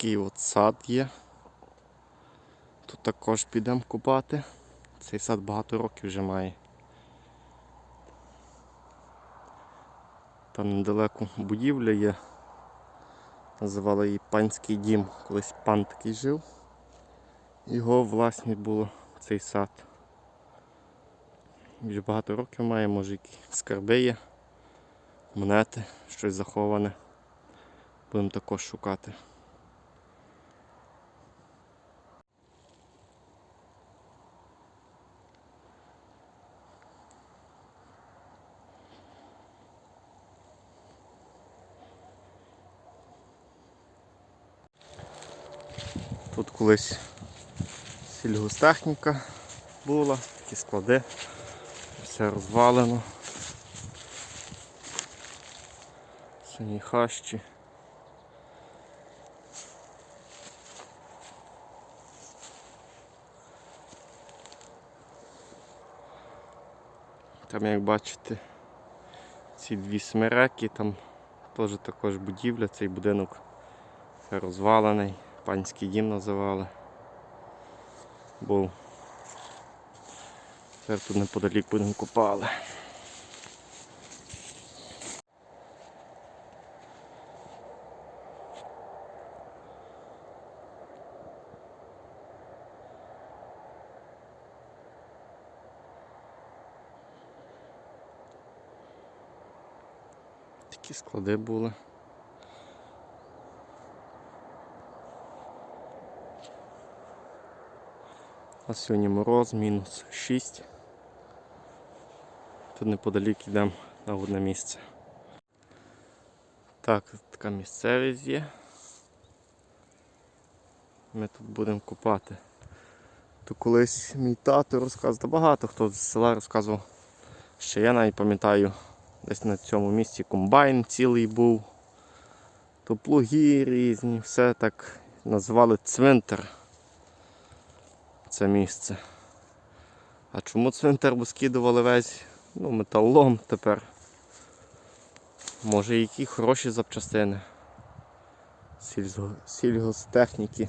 Такий от сад є. Тут також підемо купати. Цей сад багато років вже має. Там недалеко будівля є. Називали її панський дім. Колись пан такий жив. Його власність було цей сад. Вже багато років має, може які скарби є, монети, щось заховане. Будемо також шукати. Тут колись сільгостехніка була, такі склади, все розвалено. Сині хащі. Там, як бачите, ці дві смереки, там теж також будівля, цей будинок розвалений, панський дім називали. Був. Тепер тут неподалік будемо купали. Такі склади були. А сьогодні мороз, мінус 6. Тут неподалік йдемо на одне місце. Так, така місцевість є. Ми тут будемо купати. То колись мій тато розказував, багато хто з села розказував, що я навіть пам'ятаю, десь на цьому місці комбайн цілий був. То плуги різні, все так називали цвинтар це місце. А чому цвинтар бо скидували весь ну, металолом тепер? Може які хороші запчастини. Сільзо- Сільгостехніки.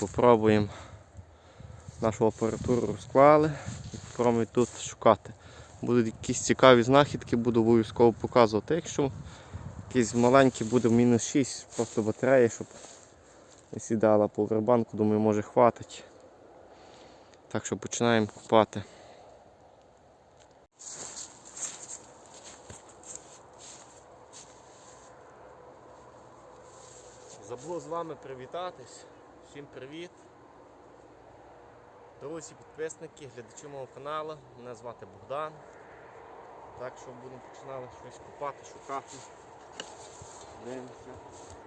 Попробуємо нашу апаратуру розклали і попробуємо тут шукати. Будуть якісь цікаві знахідки, буду обов'язково показувати. Якщо якийсь маленький буде мінус 6, просто батарея, щоб не сідала по вербанку, думаю, може хватить. Так що починаємо купати. Забув з вами привітатись. Всім привіт. Друзі, підписники, глядачі мого каналу. Мене звати Богдан. Так що будемо починати щось купати, шукати. Дивимося.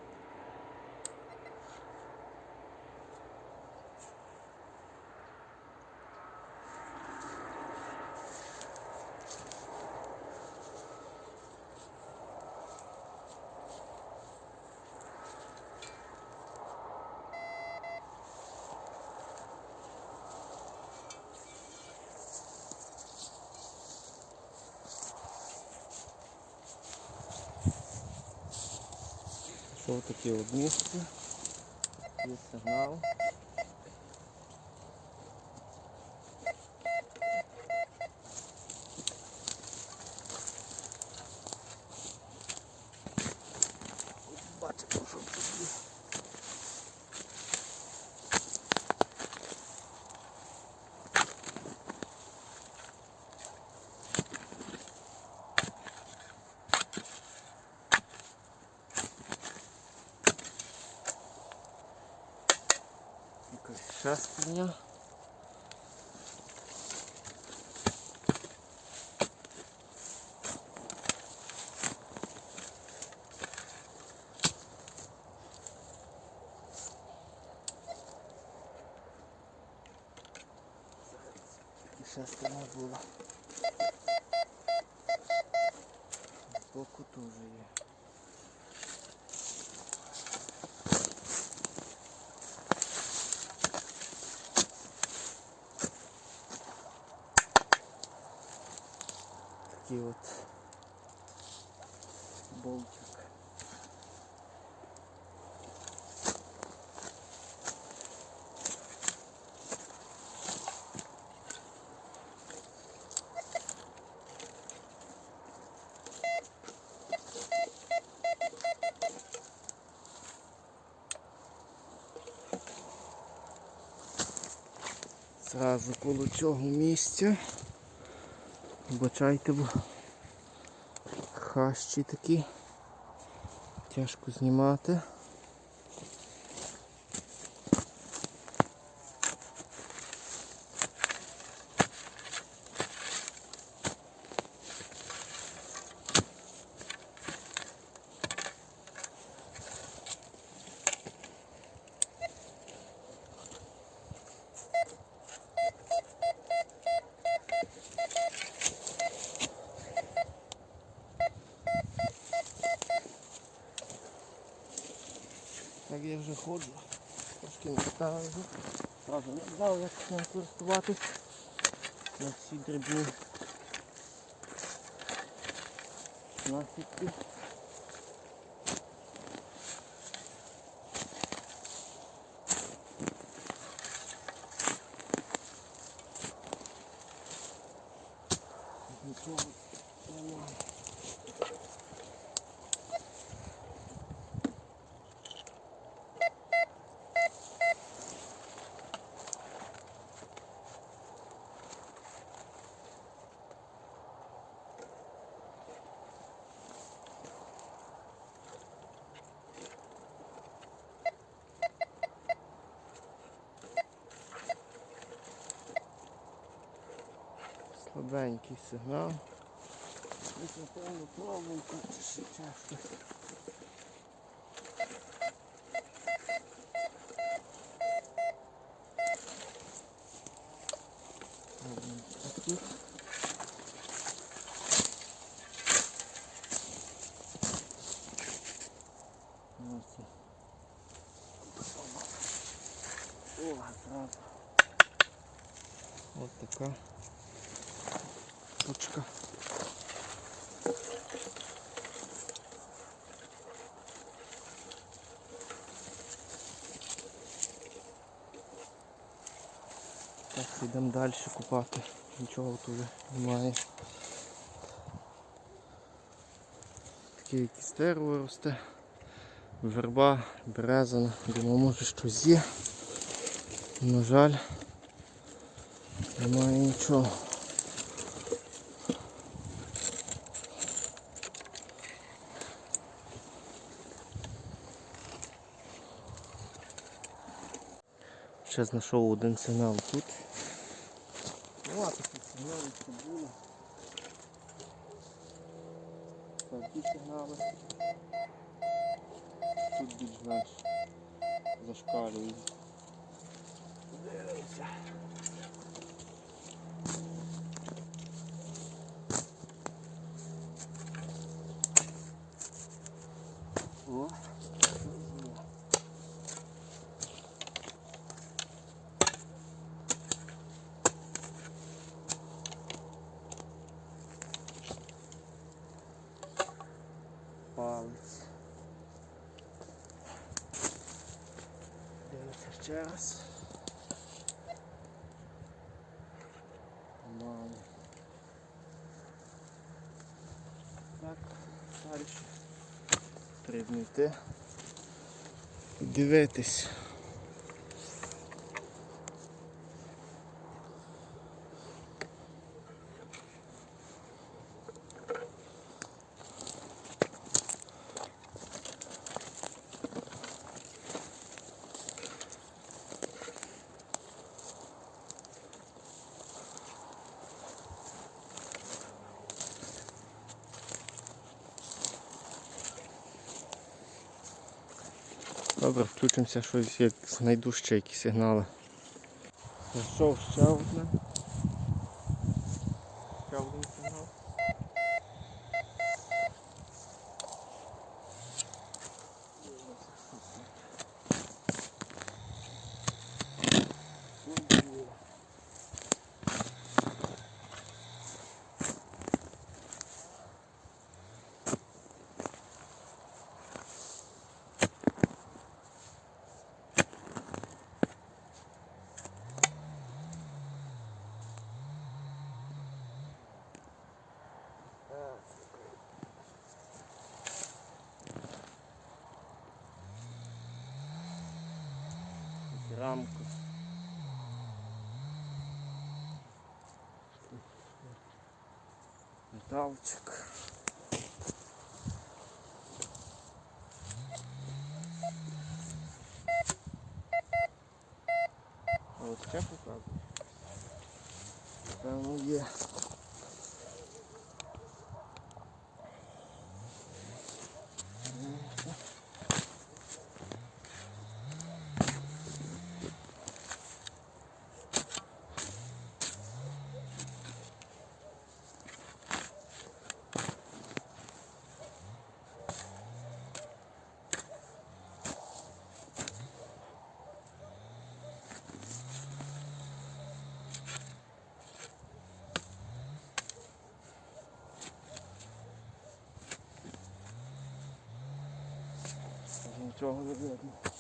Що таке от місце? Є сигнал. Бачимо, що тут є. Якась шестерня. І шестерня була. Збоку теж є. такий от болтик. Зразу коло цього місця. Бачайте, бо хащі такі. Тяжко знімати. Так я вже ходжу. Трошки не ставлю. Зразу не знав, як ним користуватись. На всі дрібні насідки. Нічого немає. Слабенький сигнал. Десь напевно проволока чи ще щось. Робимо отут. Ось. О, зразу. Ось така Точка. Так, йдемо далі купати. Нічого тут вже немає. Таке якесь дерево росте. Верба, береза, думаю, може щось є. На жаль, немає нічого. Ще знайшов один сигнал тут. Ну, а такі сигнали були. Такі сигнали. Тут більш-менш зашкалюють. Дивимося. О, ще раз. Мало. Так, далі. Йти. і Дивитись. Добре, включимося, щось як знайду ще якісь сигнали. Зайшов ще одне. Металчик. А от ще показує. Певно є. Нічого не видно.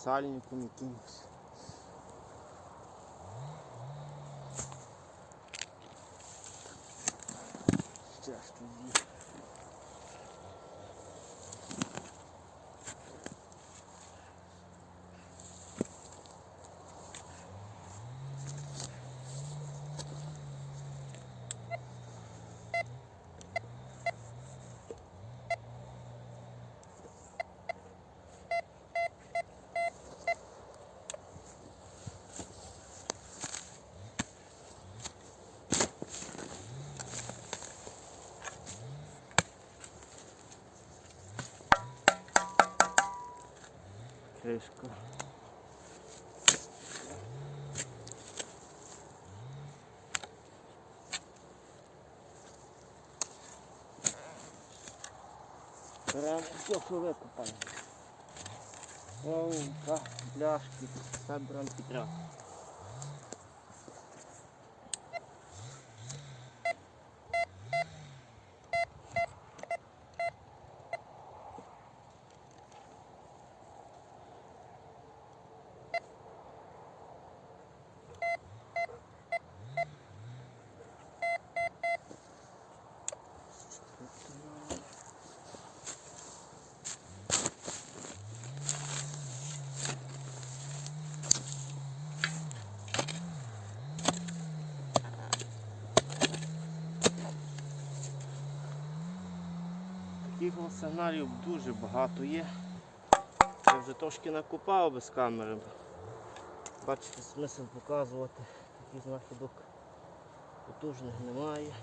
Сальником якимось. Кришка. Беремо все, що викопаємо. как пляшки, все беремо підряд. Таких сигналів дуже багато є. Я вже трошки накопав без камери. Бачите, смисл показувати. Таких знахідок потужних немає.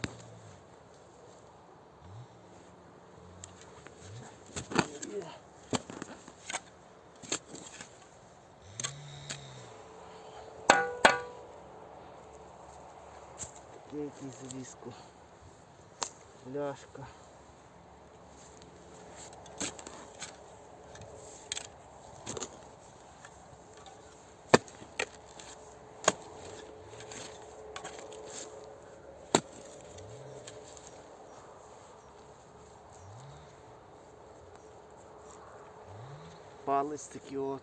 Таке якийсь завіску. Пляшка. Палець такий от.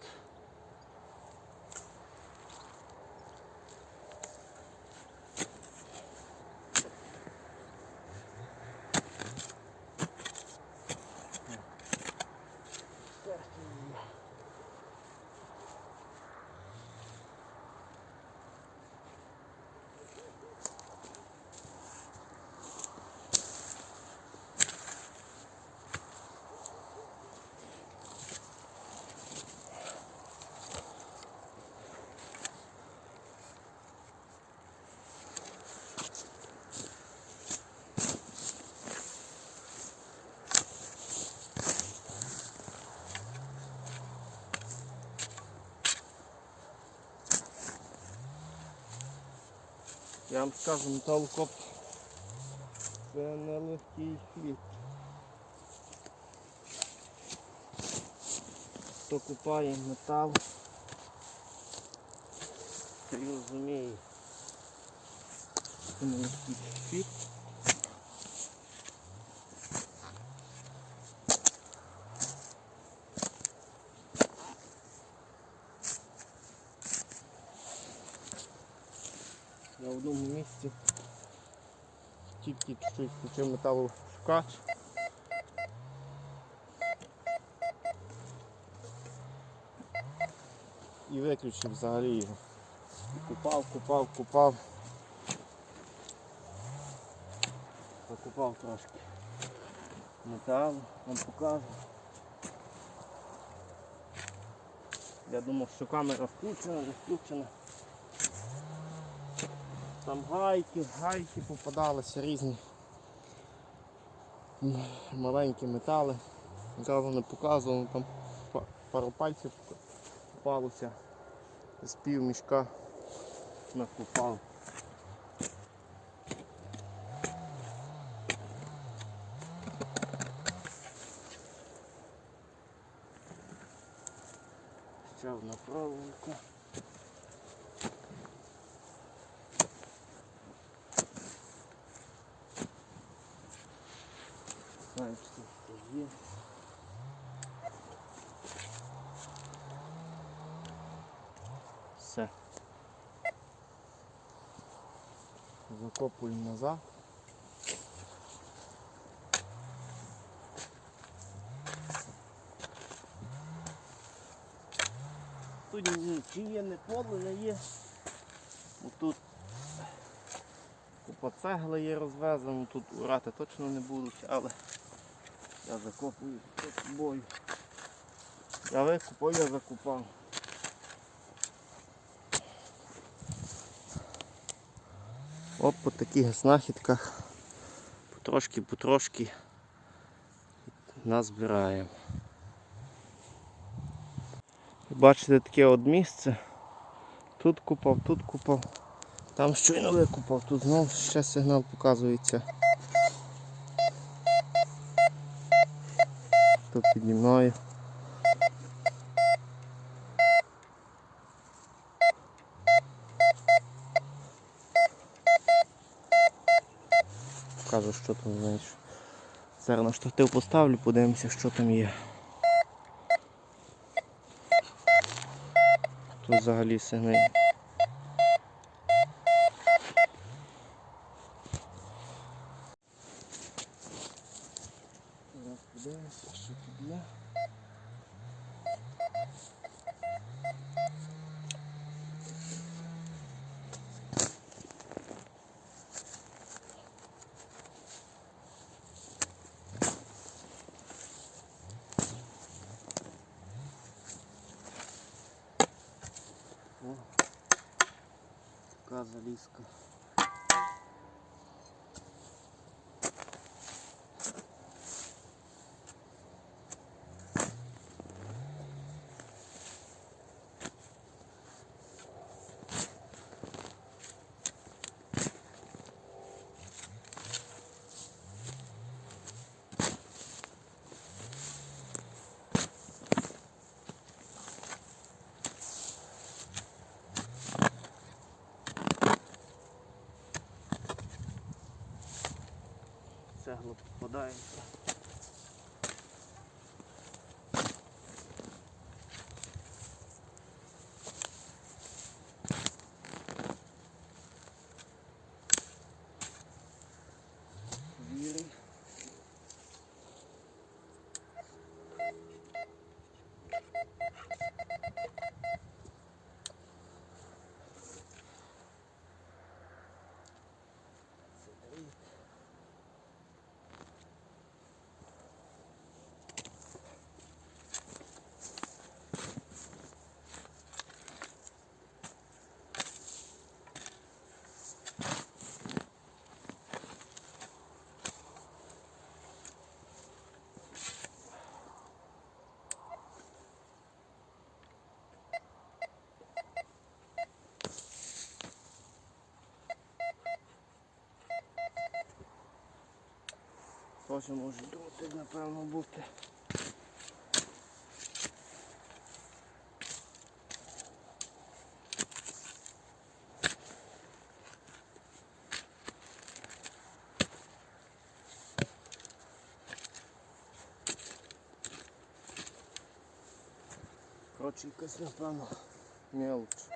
Я вам скажу, металокоп це нелегкий хліб. Хто купає метал, розуміє. Легкий фіт. На одному місці чуть включив металошукач. І виключив взагалі його. Купав, купав, купав. Закупав трошки металу, вам покажу. Я думав, що камера включена, не включена. Там гайки, гайки попадалися різні маленькі метали. Зразу не показував, там пару пальців попалося. З пів мішка накопав. Ще одна проволока. Знаю, що є. Все. Закопуємо назад. Тут чи є не поле, є. Тут купа цегли є розвезено, тут урати точно не будуть, але я закопую з собою. Я викупав, я закупав. От по таких знахідках потрошки-потрошки назбираємо. Бачите таке от місце. Тут купав, тут купав. Там щойно викупав, тут знову ще сигнал показується. Тут піді мною. Покажу, що там знаєш. Зараз на штатив поставлю, подивимося, що там є. Тут взагалі сигнал. Залізка. 对。после може да отегна направим обувки. Короче, късно пано. Не е лучше.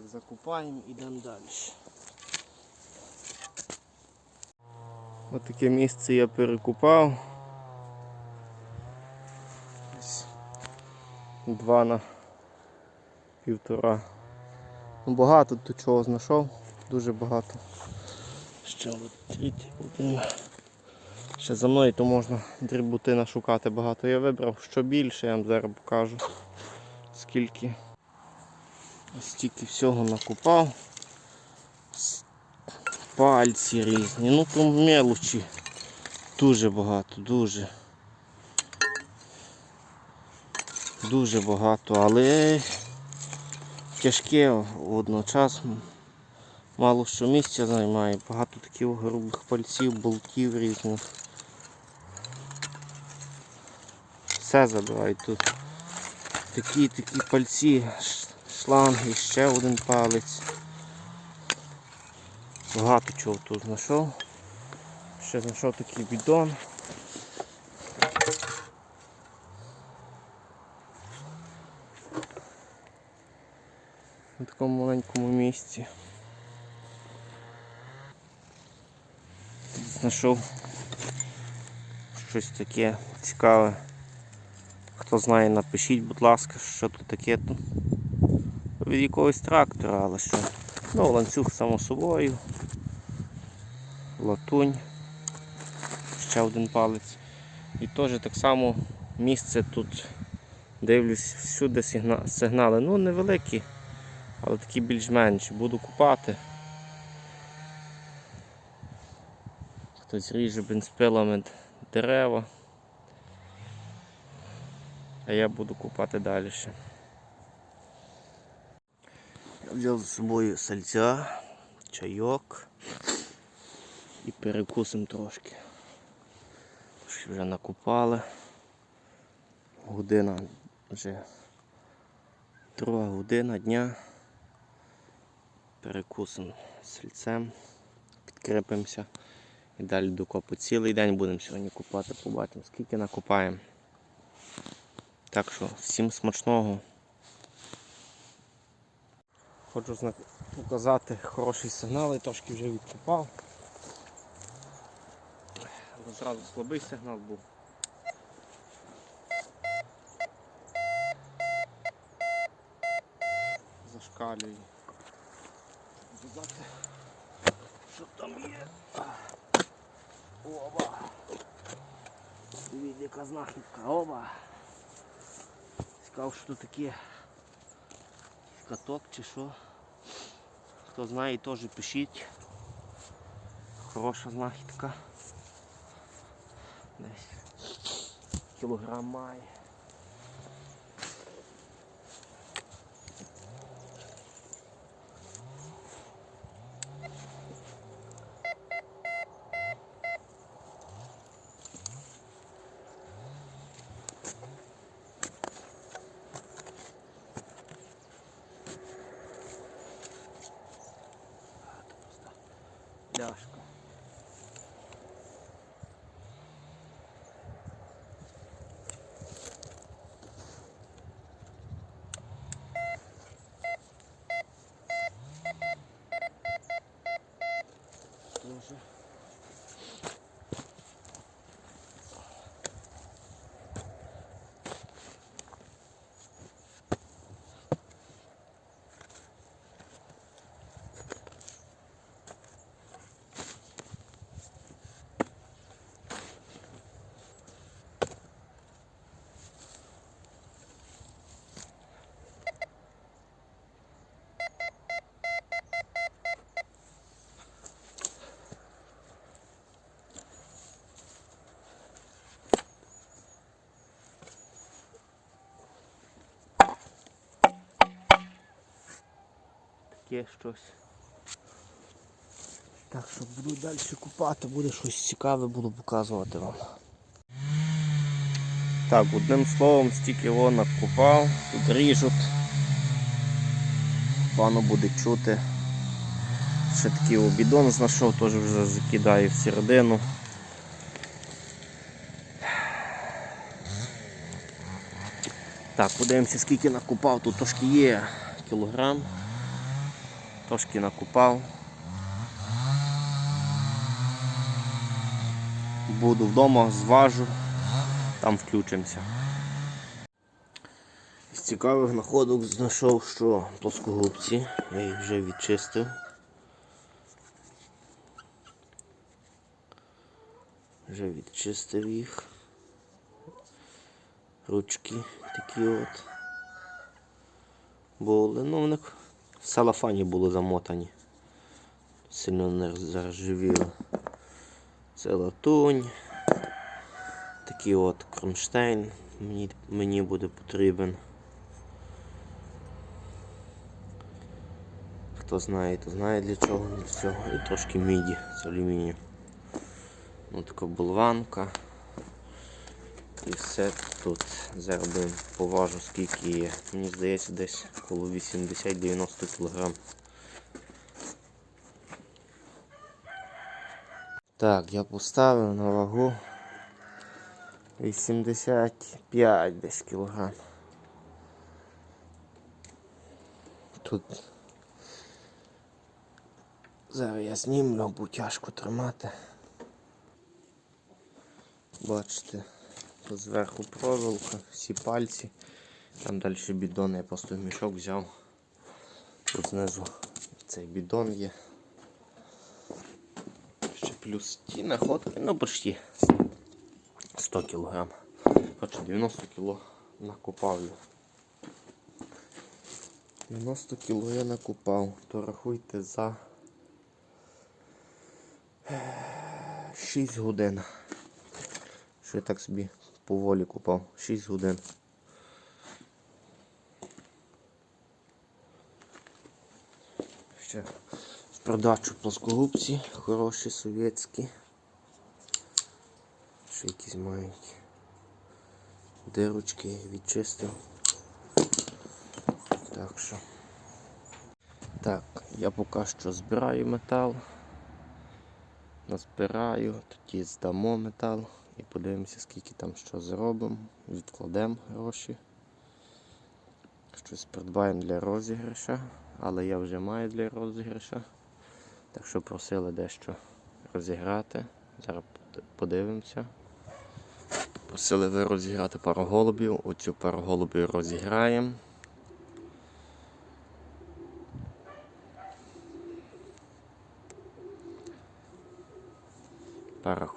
Так, закупаємо, йдемо далі. Ось таке місце я перекупав. Два на півтора. Ну, багато тут чого знайшов, дуже багато. Ще один. Ще за мною то можна дрібутина шукати багато. Я вибрав що більше, я вам зараз покажу скільки. Стільки всього накупав. Пальці різні. Ну то мелочі. Дуже багато, дуже. Дуже багато, але тяжке водночас. Мало що місця займає, багато таких грубих пальців, болтів різних. Все забирають тут. Такі такі пальці, ш- шланги, ще один палець. Багато чого тут знайшов. Ще знайшов такий бідон. На такому маленькому місці. Знайшов щось таке цікаве. Хто знає, напишіть, будь ласка, що тут таке. Від якогось трактора, але що. Ну, ланцюг само собою. Латунь. Ще один палець. І теж так само місце тут дивлюсь всюди сигнали. Ну невеликі, але такі більш-менш. Буду купати. Хтось ріже бензпилами дерева. А я буду купати далі. ще. Взяв з собою сальця, чайок і перекусимо трошки. Трошки вже накупали. Година вже друга година дня. Перекусимо сальцем, підкріпимося і далі до копу. Цілий день будемо сьогодні купати, побачимо, скільки накопаємо. Так що всім смачного. Хочу показати хороший сигнал, я трошки вже відкупав. Але зразу слабий сигнал був. Показати, що там є. Оба. Дивіться, яка знахідка. Оба. Цікаво, що тут таке. Каток чи що. Хто знає, теж пишіть. Хороша знахідка. Десь кілограм має. Ляшка. є щось. Так що буду далі купати, буде щось цікаве, буду показувати вам. Так, одним словом, стільки його купав, тут ріжуть. Пану буде чути. Ще такий обідон знайшов, теж вже закидаю в середину. Так, подивимося скільки накупав, тут трошки є кілограм. Трошки накупав. Буду вдома, зважу, там включимося. З цікавих знаходок знайшов, що плоскогубці. Я їх вже відчистив. Вже відчистив їх. Ручки такі от. Були. Ну, вони в салафані були замотані. Сильно не заржавіли. Це латунь. Такий от кронштейн мені, мені буде потрібен. Хто знає, то знає для чого для цього. І трошки міді з алюмінію. Ну така болванка. І все тут. Зараз поважу скільки є. Мені здається десь коло 80-90 кг. Так, я поставив на вагу 85 десь кілограм. Тут зараз я знімлю, бо тяжко тримати. Бачите, зверху проволока, всі пальці. Там далі бідон, я просто мішок взяв. Тут знизу цей бідон є. Ще плюс ті находки, ну почти 100 кг. Хоча 90 кг накопав я. 90 кг я накопав, то рахуйте за 6 годин. Що я так собі поволі купав. 6 годин. Ще в продачу плоскогубці, хороші совєтські. Ще якісь мають дирочки відчистив. Так що. Так, я поки що збираю метал. Назбираю, тоді здамо метал і подивимося, скільки там що зробимо. Відкладемо гроші. Щось придбаємо для розіграша, але я вже маю для розіграша. Так що просили дещо розіграти. Зараз подивимося. Просили ви розіграти пару голубів. Оцю пару голубів розіграємо.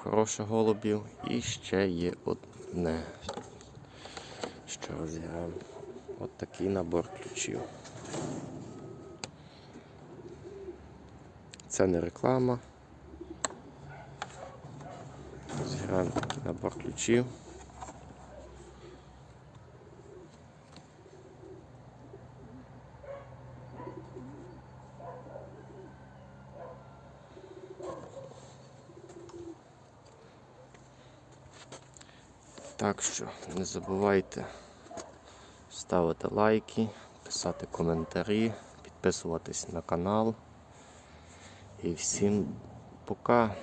Хороших голубів і ще є одне. Що розіграємо. От такий набор ключів. Це не реклама. Розіграємо такий набор ключів. Так що не забувайте ставити лайки, писати коментарі, підписуватись на канал. І всім пока.